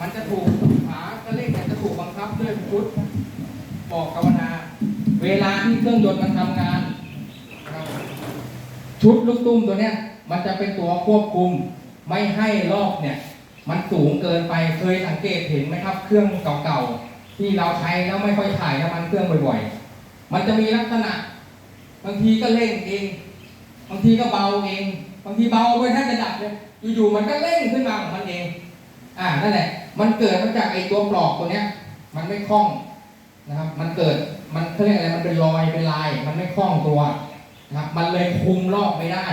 มันจะถูกขากระเล่งเนี่ยจะถูกบังคับด้วยชุดบอกกาวนา เวลาที่เครื่องยนต์มันทำงานชุดลูกตุ้มตัวเนี้ยมันจะเป็นตัวควบคุม ไม่ให้รอบเนี่ย มันสูงเกินไปเคยสังเกตเห็นไหมครับ เครื่องเก่าๆที่เราใช้แล้วไม่ค่อยถ่ายน้ำมันเครื่องบ่อยๆ มันจะมีลักษณะ บางทีก็เร่งเองบางทีก็เบาเองบางทีเบาไปแทบจะดับเลยอยู่ๆมันก็เร่งขึ้นมาของมันเอง อ่านั่นแหละ มันเกิดมาจากไอ้ตัวปลอกตัวเนี้ย มันไม่คล่องนะครับ มันเกิดมันเขาเรียกอะไรมันเป็นรอยเป็นลาย มันไม่คล่องตัวนะครับ มันเลยคุมรอบไม่ได้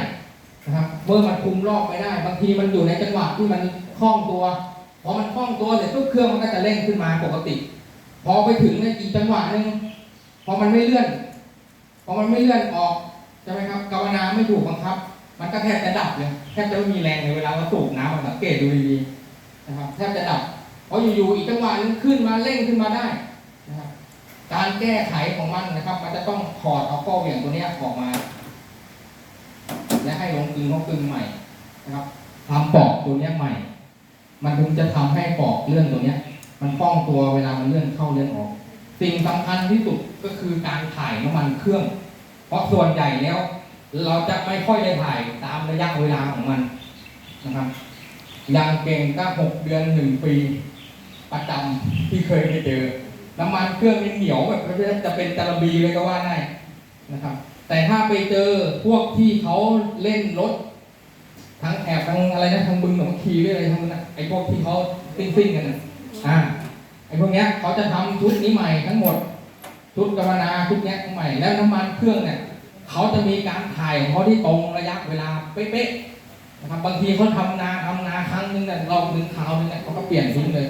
นะครับ เมื่อมันคุมรอบไม่ได้ บางทีมันอยู่ในจังหวะที่มันคล่องตัวพอมันคล่องตัวเสร็จปุ๊บเครื่องมันก็จะเร่งขึ้นมาปกติ พอไปถึงในอีกจังหวะหนึ่งพอมันไม่เลื่อน พอมันไม่เลื่อนออกใช่ไหมครับกาวนาไม่ถูกบังคับ มันก็แทบจะดับเลยแทบจะไม่มีแรงในเวลาเราสูบน้ำสังเกตดูดีๆนะครับแทบจะดับ เพราะอยู่ๆอีกจังหวะนึงขึ้นมาเร่งขึ้นมาได้นะครับการแก้ไขของมันนะครับ มันจะต้องถอดเอาข้อเหวี่ยงตัวนี้ออกมา และให้ลงกลึงลงกลึงใหม่นะครับทำปอกตัวนี้ใหม่ มันถึงจะทำให้ปอกเลื่อนตัวเนี้ยมันคล่องตัวเวลามันเลื่อนเข้าเลื่อนออก สิ่งสำคัญที่สุดก็คือการถ่ายน้ำมันเครื่อง เพราะส่วนใหญ่แล้ว เราจะไม่ค่อยได้ถ่ายตามระยะเวลาของมันนะครับ อย่างเก่งก็หกเดือนหนึ่งปี ประจำที่เคยไปเจอ น้ำมันเครื่องนี่เหนียวแบบจะเป็นจารบีเลยก็ว่าได้นะครับ แต่ถ้าไปเจอพวกที่เขาเล่นรถทั้งแอบทั้งอะไรนะทั้งบึงหนองคีด้วยอะไรทั้งนั้นะไอ้พวกที่เขาซิ่งซิ่งกันนะอ่าไอ้พวกเนี้ยเขาจะทำชุดนี้ใหม่ทั้งหมดชุดกรรมนาชุดเนี้ยใหม่แล้วน้ำมันเครื่องเนี่ยเขาจะมีการถ่ายของเขาที่ตรงระยะเวลาเป๊ะๆนะครับบางทีเขาทำนาทำนาครั้งหนึงเนี่ยรอบหนึ่งคราวนึงเนี่ยเขาก็เปลี่ยนทิ้งเลย